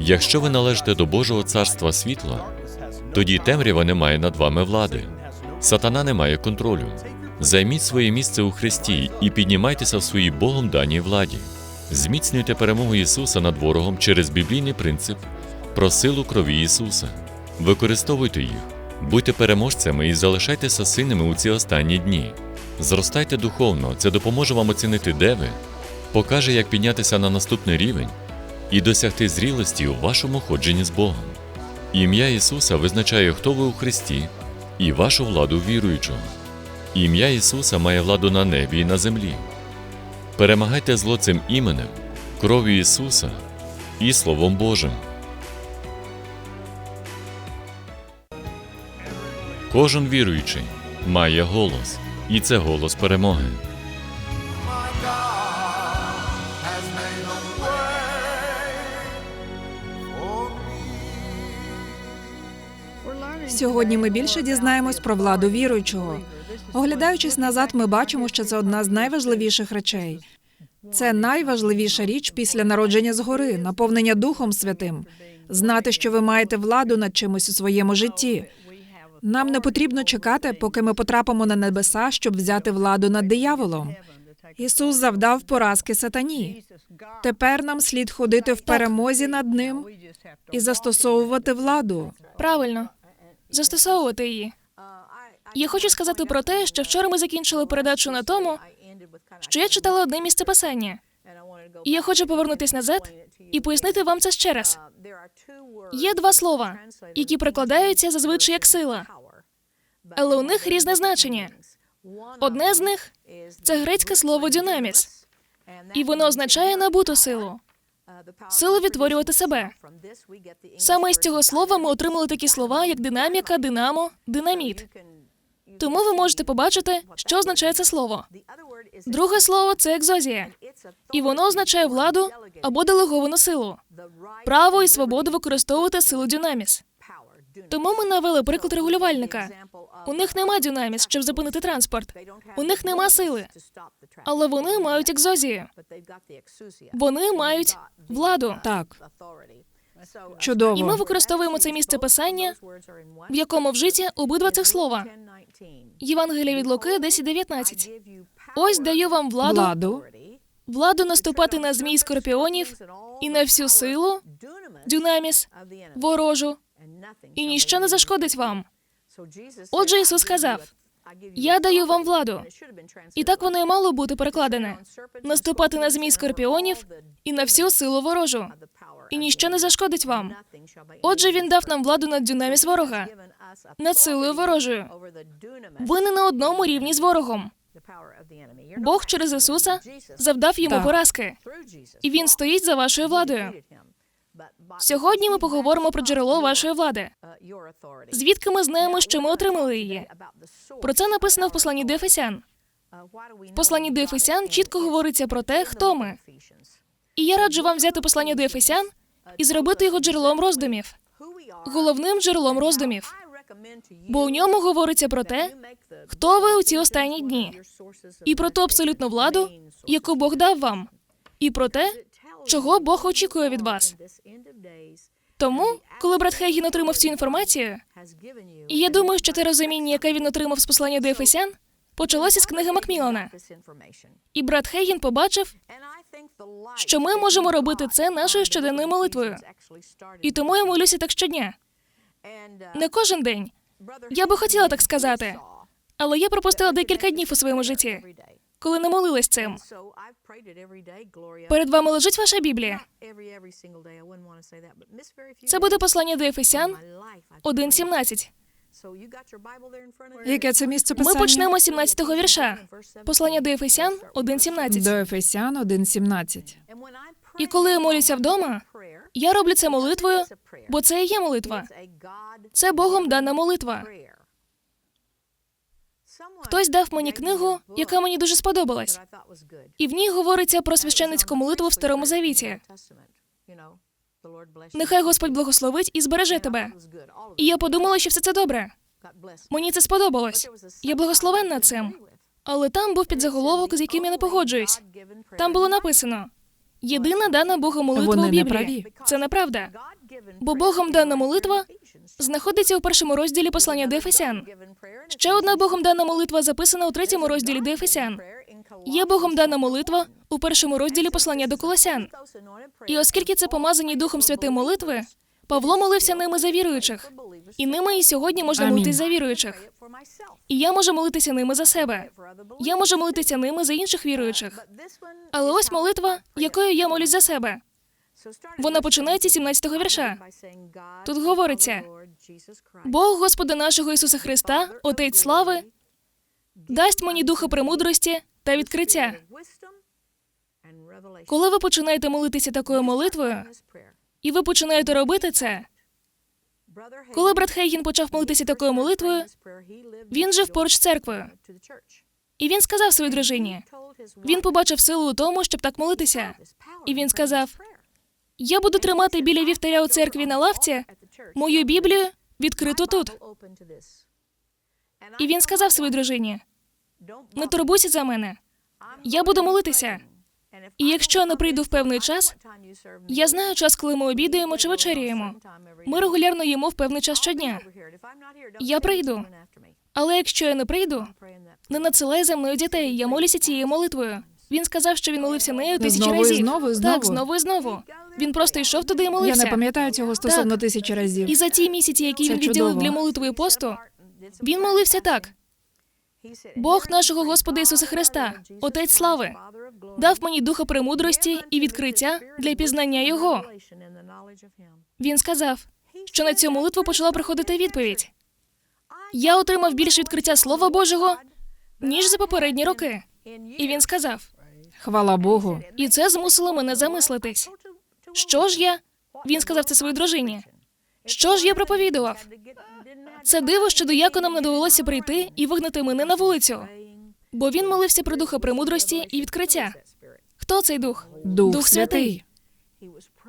Якщо ви належите до Божого царства світла, тоді темрява не має над вами влади. Сатана не має контролю. Займіть своє місце у Христі і піднімайтеся в своїй Богом даній владі. Зміцнюйте перемогу Ісуса над ворогом через біблійний принцип про силу крові Ісуса. Використовуйте їх, будьте переможцями і залишайтеся сильними у ці останні дні. Зростайте духовно, це допоможе вам оцінити, де ви, покаже, як піднятися на наступний рівень і досягти зрілості у вашому ходженні з Богом. Ім'я Ісуса визначає, хто ви у Христі, і вашу владу віруючого. Ім'я Ісуса має владу на небі і на землі. Перемагайте зло цим іменем, кров'ю Ісуса і Словом Божим. Кожен віруючий має голос, і це голос перемоги. Сьогодні ми більше дізнаємось про владу віруючого. Оглядаючись назад, ми бачимо, що це одна з найважливіших речей. Це найважливіша річ після народження згори, наповнення Духом Святим, знати, що ви маєте владу над чимось у своєму житті. Нам не потрібно чекати, поки ми потрапимо на небеса, щоб взяти владу над дияволом. Ісус завдав поразки сатані. Тепер нам слід ходити в перемозі над ним і застосовувати владу. Правильно, застосовувати її. Я хочу сказати про те, що вчора ми закінчили передачу на тому, що я читала одне місце писання. І я хочу повернутися назад і пояснити вам це ще раз. Є два слова, які прикладаються зазвичай як сила, але у них різне значення. Одне з них це грецьке слово дюнаміс, і воно означає набуту силу, силу відтворювати себе. Саме з цього слова ми отримали такі слова, як динаміка, динамо, динаміт. Тому ви можете побачити, що означає це слово. Друге слово це екзозія, і воно означає владу або делеговану силу, право і свободу використовувати силу дюнаміс. Тому ми навели приклад регулювальника. У них нема дюнаміс, щоб зупинити транспорт. У них нема сили, але вони мають екзозію. Вони мають владу. Так, І ми використовуємо це місце писання, в якому вжиті обидва цих слова. Євангелія від Луки 10.19. Ось даю вам владу, Владу, владу наступати на змій скорпіонів і на всю силу, дюнаміс, ворожу, і ніщо не зашкодить вам. Отже, Ісус сказав: Я даю вам владу. І так воно і мало бути перекладене: наступати на змій скорпіонів і на всю силу ворожу. І ніщо не зашкодить вам. Отже, він дав нам владу над дюнаміс ворога, над силою ворожою. Ви не на одному рівні з ворогом. Бог через Ісуса завдав йому Так. поразки, і він стоїть за вашою владою. Сьогодні ми поговоримо про джерело вашої влади. Звідки ми знаємо, що ми отримали її? Про це написано в посланні до Ефесян. В посланні до Ефесян чітко говориться про те, хто ми. І я раджу вам взяти послання до Ефесян і зробити його джерелом роздумів, головним джерелом роздумів. Бо у ньому говориться про те, хто ви у ці останні дні, і про ту абсолютну владу, яку Бог дав вам, і про те, чого Бог очікує від вас. Тому, коли брат Хейгін отримав цю інформацію, і я думаю, що те розуміння, яке він отримав з послання до Ефесян, почалося з книги Макмілана. І брат Хейгін побачив, що ми можемо робити це нашою щоденною молитвою. і тому я молюся так щодня. Не кожен день, Я би хотіла так сказати. але я пропустила декілька днів у своєму житті, коли не молилась цим. Перед вами лежить ваша Біблія. Це буде послання до Ефесян 1.17. яке це місце Ми почнемо з 17-го вірша. Послання до Ефесян 1.17. До Ефесян 1.17. І коли я молюся вдома, я роблю це молитвою, бо це і є молитва. Це Богом дана молитва. Хтось дав мені книгу, яка мені дуже сподобалась. І в ній говориться про священницьку молитву в Старому Завіті. Нехай Господь благословить і збереже тебе. І я подумала, що все це добре. Мені це сподобалось. Я благословенна цим. Але там був підзаголовок, з яким я не погоджуюсь. Там було написано: Єдина дана Богом молитва у Біблії. Це неправда. Бо Богом дана молитва знаходиться у першому розділі послання до Ефесян. Ще одна Богом дана молитва записана у третьому розділі до Ефесян. Є Богом дана молитва у першому розділі послання до Колосян. І оскільки це помазані Духом Святим молитви, Павло молився ними за віруючих, і ними і сьогодні можна молитись за віруючих. І я можу молитися ними за себе. Я можу молитися ними за інших віруючих. Але ось молитва, якою я молюсь за себе. Вона починається 17-го вірша. Тут говориться: Бог Господа нашого Ісуса Христа, Отець слави, дасть мені духа премудрості та відкриття. Коли ви починаєте молитися такою молитвою, і ви починаєте робити це, коли брат Хейгін почав молитися такою молитвою, він жив поруч церквою. І він сказав своїй дружині: він побачив силу у тому, щоб так молитися. І він сказав: Я буду тримати біля вівтаря у церкві на лавці мою Біблію відкриту тут. І він сказав своїй дружині: Не турбуйся за мене. Я буду молитися. І якщо не прийду в певний час, я знаю час, коли ми обідаємо чи вечеряємо. Ми регулярно їмо в певний час щодня. Я прийду. Але якщо я не прийду, не надсилай за мною дітей. Я молюся цією молитвою. Він сказав, що він молився нею тисячі Знову разів. знову і знову? Так, знову і знову. Він просто йшов туди і молився. Я не пам'ятаю цього стосовно тисячі разів. І за ті місяці, які Це він відділив чудово. для молитви і посту, він молився так: Бог нашого Господа Ісуса Христа, Отець слави, дав мені духа премудрості і відкриття для пізнання Його. Він сказав, що на цю молитву почала приходити відповідь. Я отримав більше відкриття Слова Божого, ніж за попередні роки. І він сказав, Хвала Богу. і це змусило мене замислитись. Що ж я? Він сказав це своїй дружині. Що ж я проповідував? Це диво, що дияконам не довелося прийти і вигнати мене на вулицю, бо він молився про духа премудрості і відкриття. Хто цей дух? Дух, Дух Святий.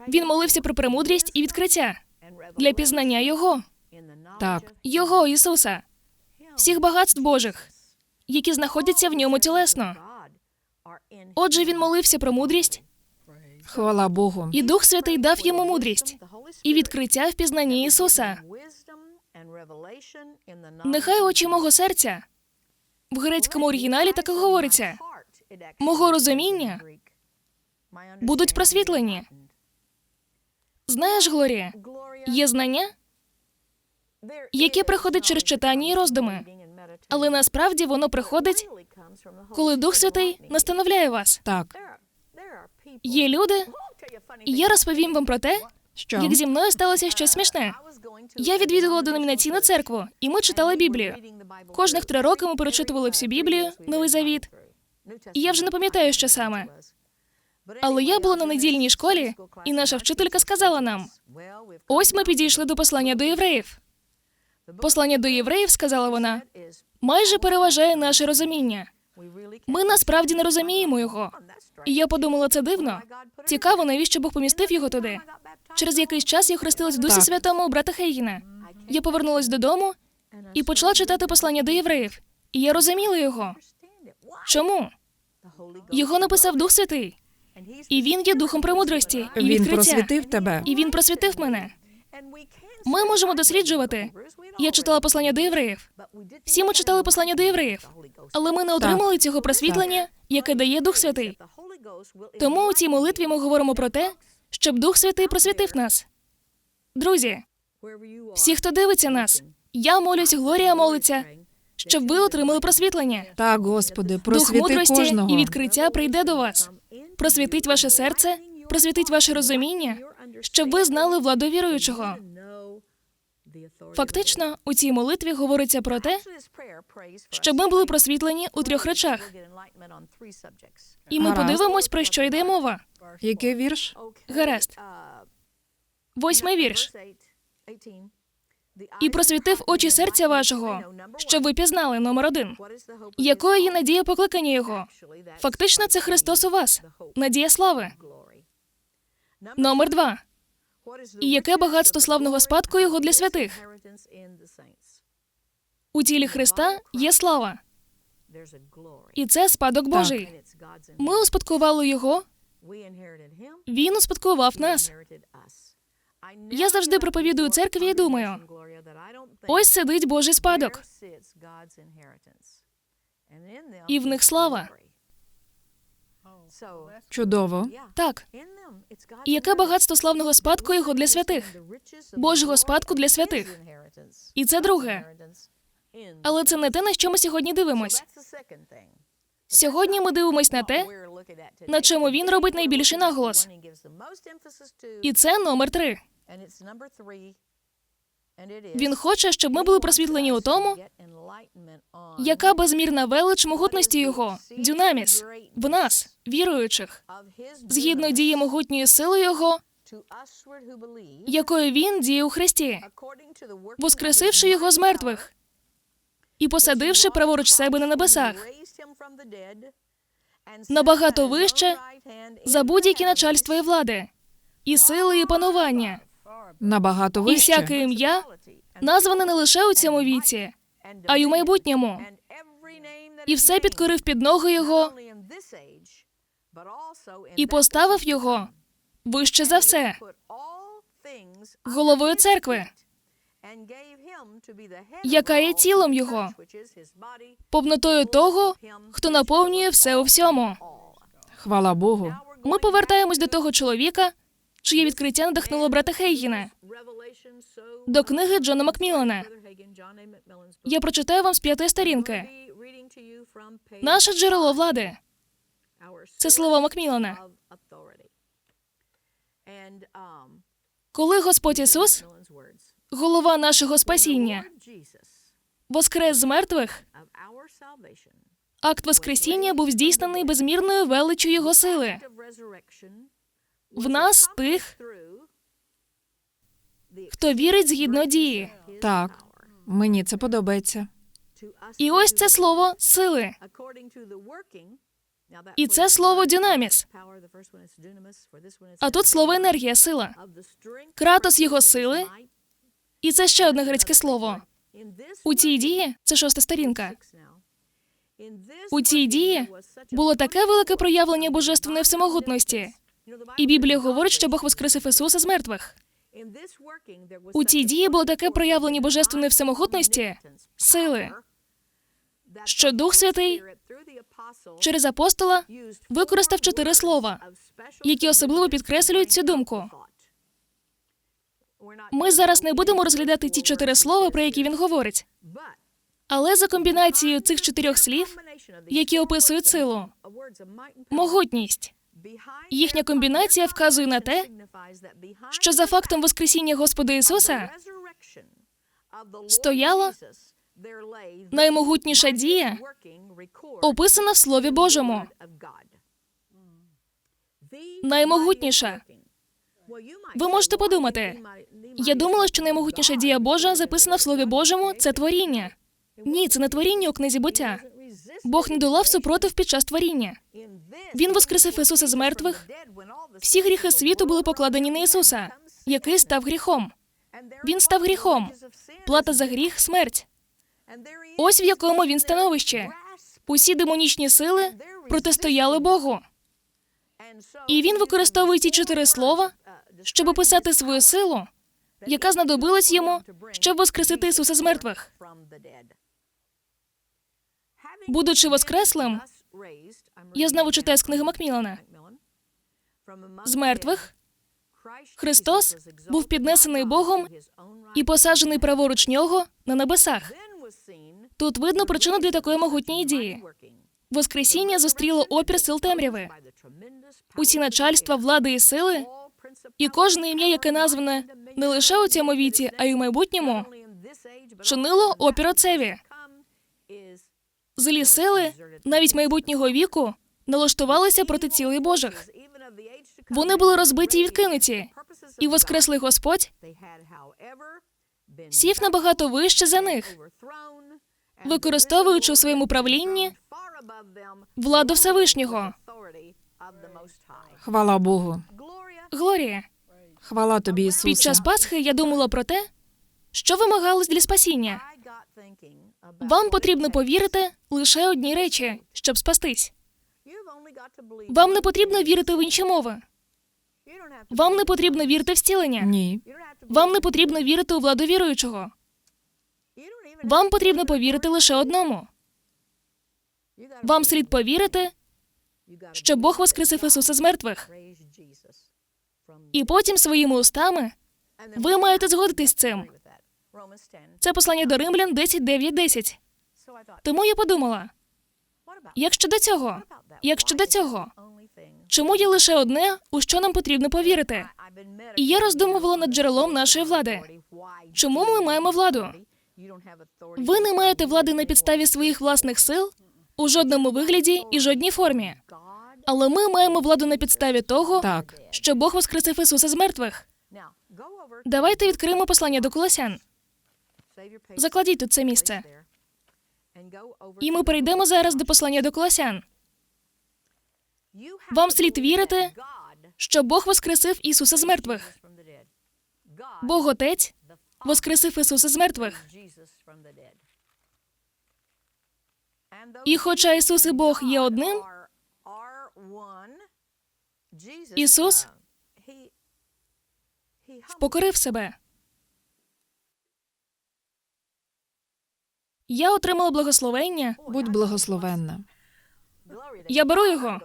Він молився про премудрість і відкриття для пізнання Його, Так. Його Ісуса, всіх багатств Божих, які знаходяться в ньому тілесно. Отже, він молився про мудрість, Хвала Богу. і Дух Святий дав йому мудрість і відкриття в пізнанні Ісуса. Нехай очі мого серця в грецькому оригіналі так і говориться мого розуміння будуть просвітлені. Знаєш, Глорія, є знання, яке приходить через читання і роздуми, але насправді воно приходить, коли Дух Святий настановляє вас. Так. Є люди, і я розповім вам про те, Що? як зі мною сталося щось смішне. Я відвідувала деномінаційну церкву, і ми читали Біблію. Кожних три роки ми перечитували всю Біблію, Новий Завіт. І я вже не пам'ятаю, що саме. Але я була на недільній школі, і наша вчителька сказала нам: ось ми підійшли до послання до євреїв. Послання до євреїв, сказала вона, майже переважає наше розуміння. Ми насправді не розуміємо його. І я подумала, це дивно. Цікаво, навіщо Бог помістив його туди. Через якийсь час я хрестилась в Дусі. Святому у брата Хейгіна. Я повернулась додому і почала читати послання до євреїв. І я розуміла його. Чому? Його написав Дух Святий. І він є духом премудрості і Він відкриття. просвітив тебе. І він просвітив мене. Ми можемо досліджувати. Я читала послання до євреїв. Всі ми читали послання до євреїв, але ми не отримали цього просвітлення, яке дає Дух Святий. Тому у цій молитві ми говоримо про те, щоб Дух Святий просвітив нас. Друзі, всі, хто дивиться нас, я молюсь, Глорія молиться, щоб ви отримали просвітлення. Так, Господи, Дух мудрості кожного. і відкриття прийде до вас. Просвітить ваше серце, просвітить ваше розуміння, щоб ви знали владу віруючого. Фактично, у цій молитві говориться про те, щоб ми були просвітлені у трьох речах. І ми подивимось, про що йде мова. Який вірш? Гаразд. Восьмий вірш. І просвітив очі серця вашого, щоб ви пізнали номер один. Якою є надія покликання його? Фактично, це Христос у вас, надія слави. Номер два. І яке багатство славного спадку його для святих? У тілі Христа є слава, і це спадок Божий. Ми успадкували його Він успадкував нас. Я завжди проповідую церкві і думаю, Ось сидить Божий спадок, і в них слава. Чудово. Так. І яке багатство славного спадку його для святих, Божого спадку для святих. І це друге. Але це не те, на що ми сьогодні дивимось. Сьогодні ми дивимось на те, на чому він робить найбільший наголос. І це номер три. Він хоче, щоб ми були просвітлені у тому, яка безмірна велич могутності його, дюнаміс, в нас, віруючих, згідно дії могутньої сили його, якою він діє у Христі, воскресивши його з мертвих і посадивши праворуч себе на небесах, набагато вище за будь-які начальства і влади, і сили, і панування, Набагато і всяке ім'я назване не лише у цьому віці, а й у майбутньому. І все підкорив під ноги його і поставив його вище за все, головою церкви, яка є тілом його, повнотою того, хто наповнює все у всьому. Хвала Богу. Ми повертаємось до того чоловіка, чиє відкриття надихнуло брата Хейгіна, до книги Джона Макміллана. Я прочитаю вам з п'ятої сторінки. Наше джерело влади це слова Макміллана. Коли Господь Ісус, голова нашого спасіння, воскрес з мертвих, акт Воскресіння був здійснений безмірною величю Його сили. В нас тих, хто вірить згідно дії. Так, мені це подобається. І ось це слово сили. І це слово дюнаміс. А тут слово енергія, сила. Кратос його сили. І це ще одне грецьке слово. У цій дії це шоста сторінка. У цій дії було таке велике проявлення божественної всемогутності. І Біблія говорить, що Бог воскресив Ісуса з мертвих. У цій дії було таке проявлення божественної всемогутності, сили, що Дух Святий через апостола використав чотири слова, які особливо підкреслюють цю думку. Ми зараз не будемо розглядати ті чотири слова, про які він говорить, але за комбінацією цих чотирьох слів, які описують силу, могутність, їхня комбінація вказує на те, що за фактом Воскресіння Господа Ісуса стояла наймогутніша дія, описана в Слові Божому. Наймогутніша. Ви можете подумати, я думала, що наймогутніша дія Божа записана в Слові Божому це творіння. Ні, це не творіння у книзі буття. Бог не долав супротив під час творіння. Він воскресив Ісуса з мертвих. Всі гріхи світу були покладені на Ісуса, який став гріхом. Він став гріхом. Плата за гріх смерть. Ось в якому він становище. Усі демонічні сили протистояли Богу. І він використовує ці чотири слова, щоб описати свою силу, яка знадобилась йому, щоб воскресити Ісуса з мертвих. Будучи воскреслим, я знову читаю з книги Макмілана. З мертвих Христос був піднесений Богом і посаджений праворуч нього на небесах. Тут видно причину для такої могутньої дії. Воскресіння зустріло опір сил темряви. Усі начальства, влади і сили, і кожне ім'я, яке назване не лише у цьому віці, а й у майбутньому, чинило опір отцеві. Злі сили, навіть майбутнього віку, налаштувалися проти цілей Божих. Вони були розбиті і відкинуті, і воскреслий Господь сів набагато вище за них, використовуючи у своєму правлінні владу Всевишнього. Хвала Богу. Глорія, Хвала тобі, Ісусе. під час Пасхи я думала про те, що вимагалось для спасіння. Вам потрібно повірити лише одній речі, щоб спастись. Вам не потрібно вірити в інші мови. Вам не потрібно вірити в зцілення. Ні. Вам не потрібно вірити у владу віруючого. Вам потрібно повірити лише одному. Вам слід повірити, що Бог воскресив Ісуса з мертвих. І потім своїми устами ви маєте згодитись з цим. Це послання до римлян 10, 9, 10. Тому я подумала, як щодо цього? Як щодо цього? Чому є лише одне, у що нам потрібно повірити? І я роздумувала над джерелом нашої влади. Чому ми маємо владу? Ви не маєте влади на підставі своїх власних сил у жодному вигляді і жодній формі. Але ми маємо владу на підставі того, Так. що Бог воскресив Ісуса з мертвих. Давайте відкриємо послання до Колосян. Закладіть тут це місце. І ми перейдемо зараз до послання до Колосян. Вам слід вірити, що Бог воскресив Ісуса з мертвих. Бог Отець воскресив Ісуса з мертвих. І хоча Ісус і Бог є одним, Ісус покорив себе. Я отримала благословення. Будь благословенна. Я беру його.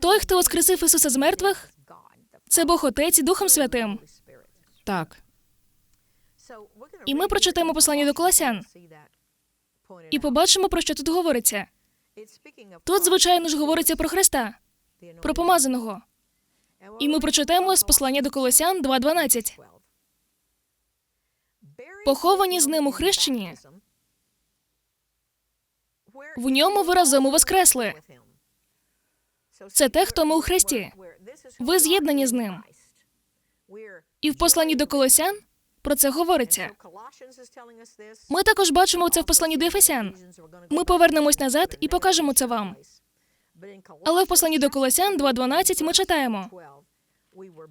Той, хто воскресив Ісуса з мертвих, це Бог Отець і Духом Святим. Так. І ми прочитаємо послання до Колосян і побачимо, про що тут говориться. Тут, звичайно ж, говориться про Христа, про помазаного. І ми прочитаємо з послання до Колосян 2.12. Поховані з ним у хрещенні, в ньому ви разом і воскресли. Це те, хто ми у Христі. Ви з'єднані з ним. І в посланні до Колосян про це говориться. Ми також бачимо це в посланні до Ефесян. Ми повернемось назад і покажемо це вам. Але в посланні до Колосян 2.12 ми читаємо: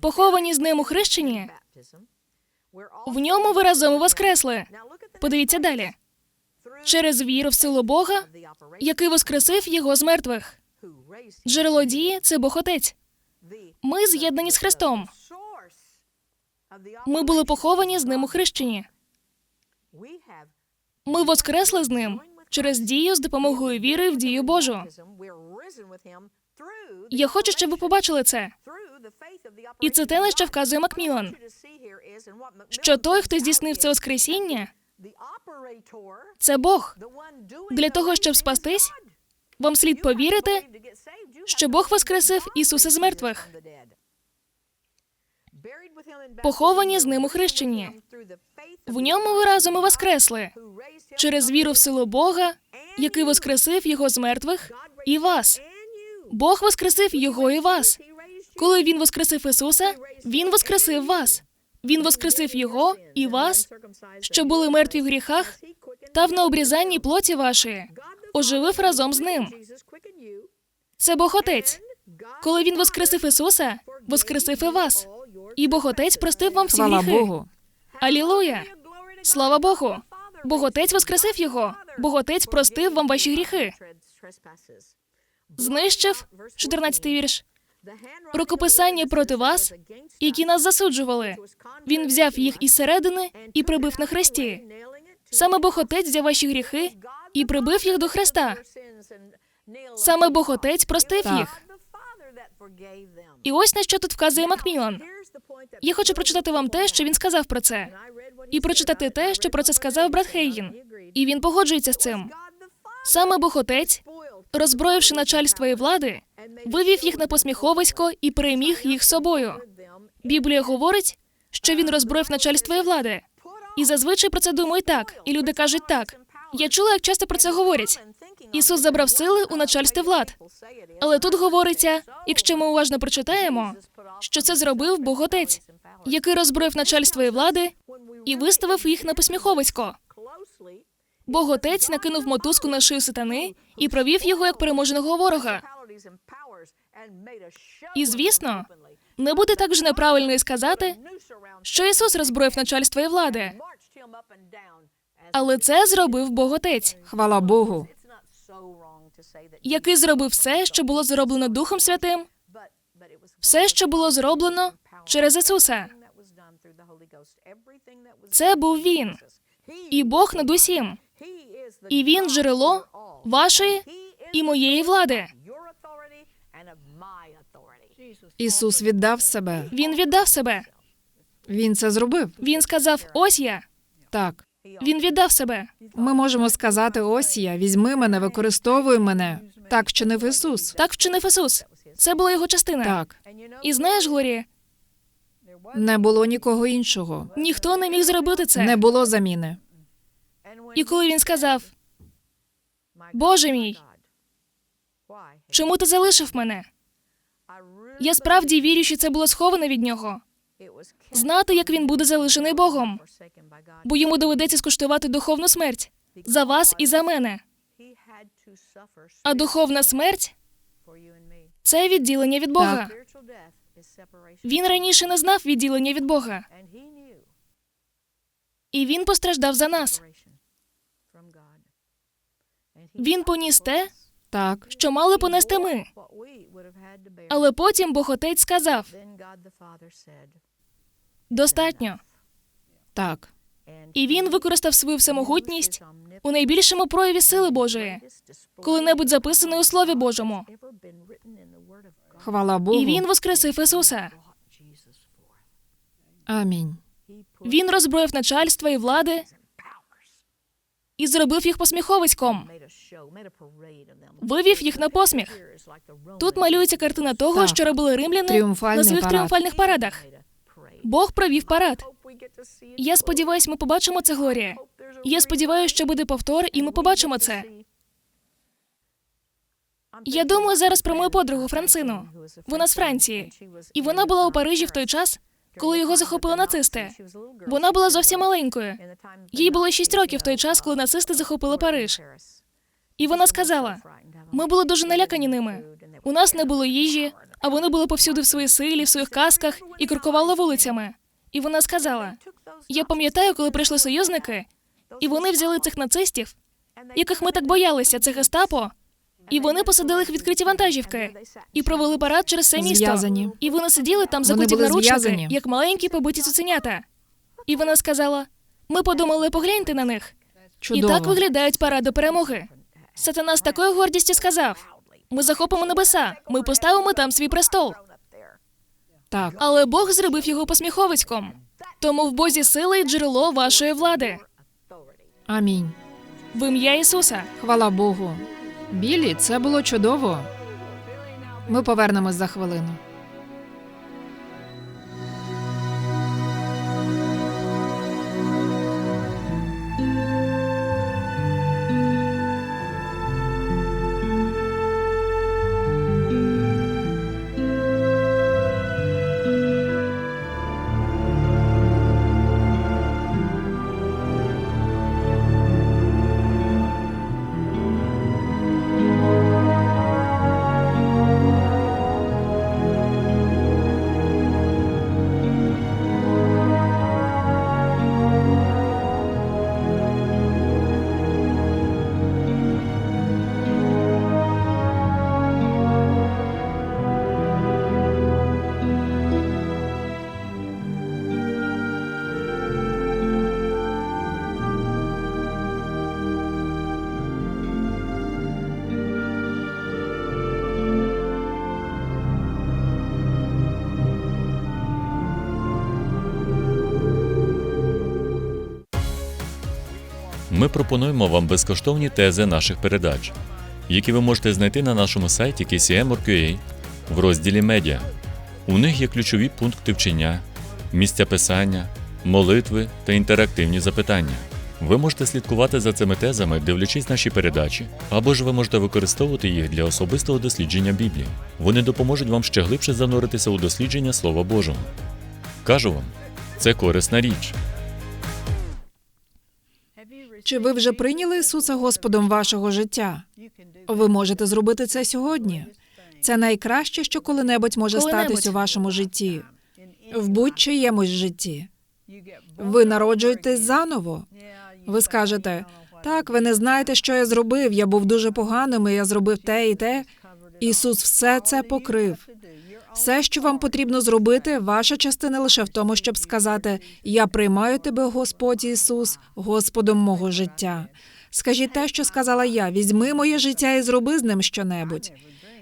поховані з ним у хрещенні, в ньому ви разом воскресли. Подивіться далі. Через віру в силу Бога, який воскресив його з мертвих. Джерело дії це Бог Отець. Ми з'єднані з Христом. Ми були поховані з ним у хрещенні. Ми воскресли з ним через дію з допомогою віри в дію Божу. Я хочу, щоб ви побачили це. І це те, на що вказує Макмілан. Що той, хто здійснив це Воскресіння, це Бог. Для того, щоб спастись, вам слід повірити, що Бог воскресив Ісуса з мертвих. Поховані з ним у хрещенні. В ньому ви разом і воскресли через віру в силу Бога, який воскресив його з мертвих, і вас. Бог воскресив його і вас. Коли він воскресив Ісуса, він воскресив вас. Він воскресив його і вас, що були мертві в гріхах та в необрізанні плоті вашої, оживив разом з ним. Це Бог Отець. Коли він воскресив Ісуса, воскресив і вас. І Бог Отець простив вам всі Хвала гріхи. Богу. Алілуя! Слава Богу! Бог Отець воскресив його. Бог Отець простив вам ваші гріхи. Знищив 14-й вірш. Рукописання проти вас, які нас засуджували. Він взяв їх із середини і прибив на хресті. Саме Бог Отець взяв ваші гріхи і прибив їх до Христа. Саме Бог Отець простив Так. їх. І ось на що тут вказує Макмілан. Я хочу прочитати вам те, що він сказав про це, і прочитати те, що про це сказав брат Хейгін. І він погоджується з цим. Саме Бог Отець, роззброївши начальство і влади, вивів їх на посміховисько і переміг їх собою. Біблія говорить, що він роззброїв начальство і влади. І зазвичай про це думають так, і люди кажуть так. Я чула, як часто про це говорять. Ісус забрав сили у начальстві влад. Але тут говориться, якщо ми уважно прочитаємо, що це зробив Бог Отець, який роззброїв начальство і влади і виставив їх на посміховисько. Бог Отець накинув мотузку на шию сатани і провів його як переможеного ворога. І звісно, не буде так же неправильно і сказати, що Ісус роззброїв начальство і влади, але це зробив Бог Отець. Хвала Богу. який зробив все, що було зроблено Духом Святим, все, що було зроблено через Ісуса. Це був Він. І Бог над усім. І Він джерело вашої і моєї влади. Ісус віддав себе. Він віддав себе. Він це зробив. Він сказав: Ось я. Так. Він віддав себе. Ми можемо сказати: ось я, візьми мене, використовуй мене. Так вчинив Ісус. Так вчинив Ісус. Це була його частина. Так. І знаєш, Глорія, Не було нікого іншого. ніхто не міг зробити це. Не було заміни. І коли він сказав: Боже мій, чому ти залишив мене? Я справді вірю, що це було сховане від нього. Знати, як він буде залишений Богом, бо йому доведеться скуштувати духовну смерть за вас і за мене. А духовна смерть це відділення від Бога. Він раніше не знав відділення від Бога, і він постраждав за нас. Він поніс те, Так. що мали понести ми. Але потім Бог Отець сказав: достатньо. Так. І він використав свою всемогутність у найбільшому прояві сили Божої, коли-небудь записаної у Слові Божому. Хвала Богу. І він воскресив Ісуса. Амінь. Він роззброїв начальства і влади і зробив їх посміховиськом. Вивів їх на посміх. Тут малюється картина того, Так. що робили римляни на своїх парад. тріумфальних парадах. Бог провів парад. Я сподіваюся, ми побачимо це, Глорія. Я сподіваюся, що буде повтор, і ми побачимо це. Я думаю зараз про мою подругу Францину. Вона з Франції, і вона була у Парижі в той час, коли його захопили нацисти. Вона була зовсім маленькою. Їй було 6 років в той час, коли нацисти захопили Париж. І вона сказала: ми були дуже налякані ними. У нас не було їжі, а вони були повсюди в своїй силі, в своїх касках і крокували вулицями. І вона сказала: Я пам'ятаю, коли прийшли союзники, і вони взяли цих нацистів, яких ми так боялися, це гестапо, і вони посадили їх відкриті вантажівки і провели парад через все місто. Зв'язані. І вони сиділи там закуті в наручники, як маленькі побиті цуценята. І вона сказала: Ми подумали, погляньте на них. Чудово. І так виглядають паради перемоги. Сатана з такою гордістю сказав: Ми захопимо небеса, ми поставимо там свій престол. Так. Але Бог зробив його посміховиськом. Тому в Бозі сила і джерело вашої влади. Амінь. В ім'я Ісуса. Хвала Богу. Білі, це було чудово. Ми повернемось за хвилину. Ми пропонуємо вам безкоштовні тези наших передач, які ви можете знайти на нашому сайті KCM.org.ua в розділі Медіа. У них є ключові пункти вчення, місця писання, молитви та інтерактивні запитання. Ви можете слідкувати за цими тезами, дивлячись наші передачі, або ж ви можете використовувати їх для особистого дослідження Біблії. Вони допоможуть вам ще глибше зануритися у дослідження Слова Божого. Кажу вам, це корисна річ. Чи ви вже прийняли Ісуса Господом вашого життя? Ви можете зробити це сьогодні. Це найкраще, що коли-небудь може Коли-небудь. статись у вашому житті, в будь-чиємусь житті. Ви народжуєтесь заново. Ви скажете, Так, ви не знаєте, що я зробив. Я був дуже поганим, і я зробив те і те. Ісус все це покрив. Все, що вам потрібно зробити, ваша частина лише в тому, щоб сказати: Я приймаю тебе, Господь Ісус, Господом мого життя. Скажіть те, що сказала я: візьми моє життя і зроби з ним щонебудь.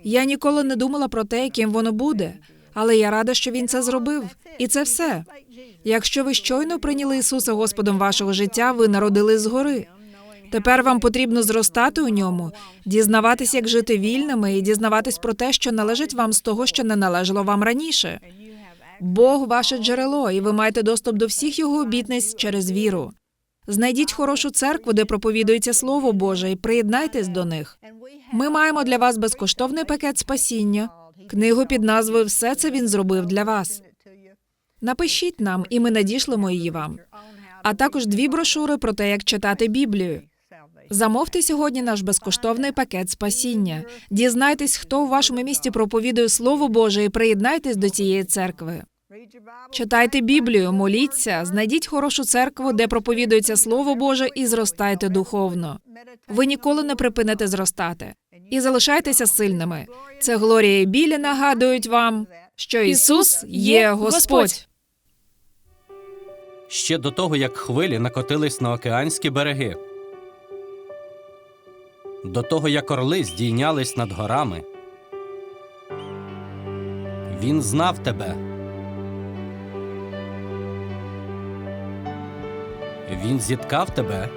Я ніколи не думала про те, яким воно буде, але я рада, що він це зробив. І це все. Якщо ви щойно прийняли Ісуса Господом вашого життя, ви народились згори. Тепер вам потрібно зростати у ньому, дізнаватись, як жити вільними, і дізнаватись про те, що належить вам з того, що не належало вам раніше. Бог ваше джерело, і ви маєте доступ до всіх його обітниць через віру. Знайдіть хорошу церкву, де проповідується Слово Боже, і приєднайтесь до них. Ми маємо для вас безкоштовний пакет спасіння, книгу під назвою Все це він зробив для вас. Напишіть нам, і ми надішлемо її вам. А також дві брошури про те, як читати Біблію. Замовте сьогодні наш безкоштовний пакет спасіння. Дізнайтесь, хто у вашому місті проповідує Слово Боже, і приєднайтесь до цієї церкви. Читайте Біблію, моліться, знайдіть хорошу церкву, де проповідується Слово Боже, і зростайте духовно. Ви ніколи не припините зростати. І залишайтеся сильними. Це Глорія і Білі нагадують вам, що Ісус є Господь. ще до того, як хвилі накотились на океанські береги, до того, як орли здійнялись над горами. Він знав тебе. Він зіткав тебе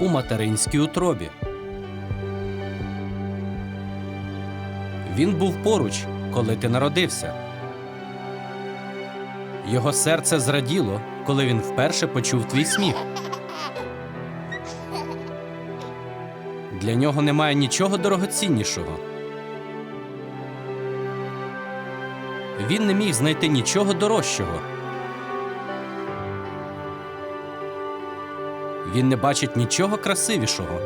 у материнській утробі. Він був поруч, коли ти народився. Його серце зраділо, коли він вперше почув твій сміх. Для нього немає нічого дорогоціннішого. Він не міг знайти нічого дорожчого. Він не бачить нічого красивішого,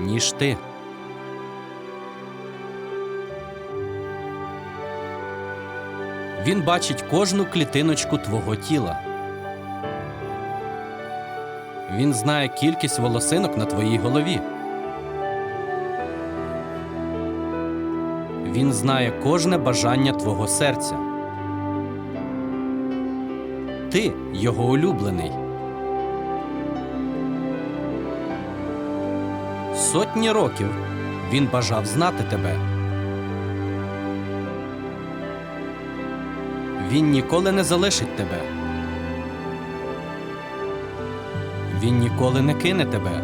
ніж ти. Він бачить кожну клітиночку твого тіла. Він знає кількість волосинок на твоїй голові. Він знає кожне бажання твого серця. Ти його улюблений. Сотні років він бажав знати тебе. Він ніколи не залишить тебе. Він ніколи не кине тебе.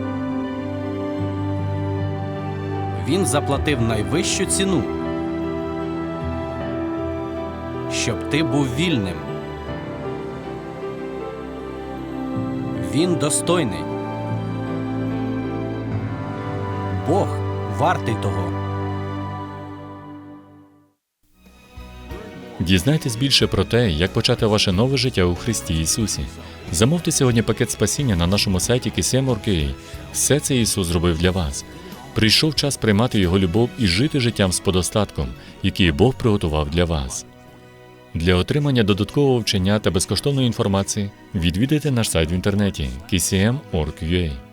Він заплатив найвищу ціну, щоб ти був вільним. Він достойний. Бог вартий того. Дізнайтесь більше про те, як почати ваше нове життя у Христі Ісусі. Замовте сьогодні пакет спасіння на нашому сайті KCM.org.ua. Все це Ісус зробив для вас. Прийшов час приймати Його любов і жити життям з подостатком, який Бог приготував для вас. Для отримання додаткового вчення та безкоштовної інформації відвідайте наш сайт в інтернеті kcm.org.ua.